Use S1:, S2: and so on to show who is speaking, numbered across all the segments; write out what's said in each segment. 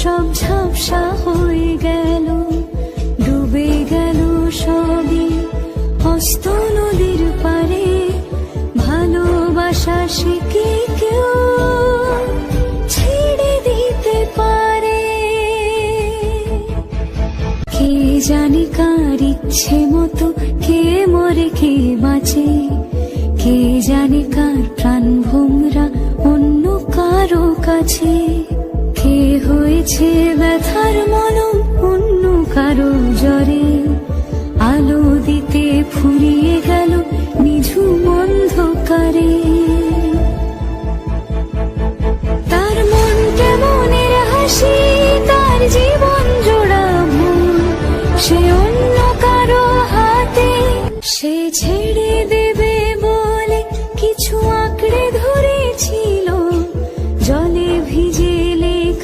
S1: সব ঝাপসা হয়ে গেল, ডুবে গেল সবই। হস্ত নদীর পারে ভালোবাসা শিখে কেউ ছেড়ে দিতে পারে। কে জানি কার ইচ্ছে মতো কে মরে কে বাঁচে, কে জানে কার প্রাণ ভোমরা অন্য কারও কাছে। কে হয়েছে ব্যথার মলম অন্য কারও জ্বরে। আলো দিতে ফুরিয়ে গেল নিঝুম অন্ধকারে। তার মন কেমনের হাসি, তার জীবন জোড়া ভুল। সে অন্য কারও হাতে, সে ছেড়ে দেবে বলে কিছু আঁকড়ে ধরেছিল। জলে ভিজে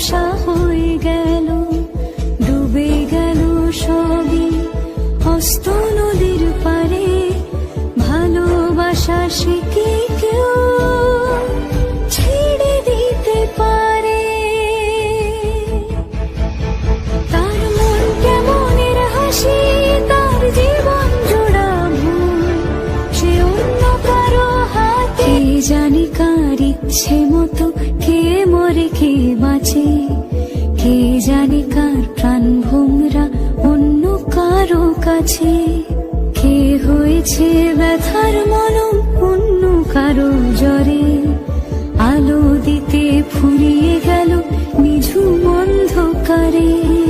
S1: ঝাপসা হয়ে গেল, ডুবে গেল সবই। হস্ত নদীর পারে ভালোবাসা শিখে কেউ ছেড়ে দিতে পারে? তার মন কেমনের হাসি, তার জীবন জোড়া সে অন্য হাতে। জানি ইচ্ছে রেখে বাঁচে? কে জানি কার প্রাণ ভোমরা অন্য কারও কাছে? কে হয়েছে ব্যথার মলম অন্য কারও জ্বরে? আলো দিতে ফুরিয়ে গেল মিঝু অন্ধকারে।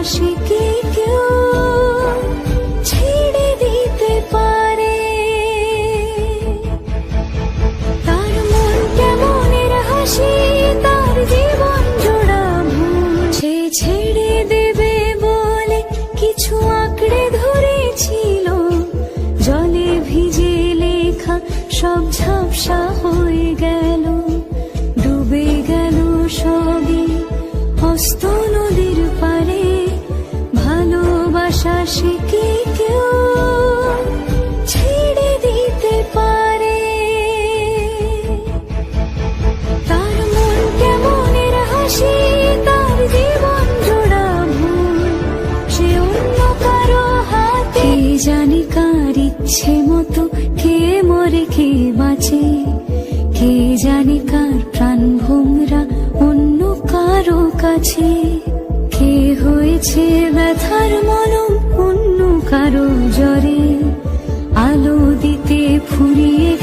S1: ভালোবাসা শিখে কেউ কে বাঁচে? কে জানি কার প্রাণ ভোমরা অন্য কারও কাছে? কে হয়েছে ব্যথার মলম অন্য কারও জ্বরে? আলো দিতে ফুরিয়ে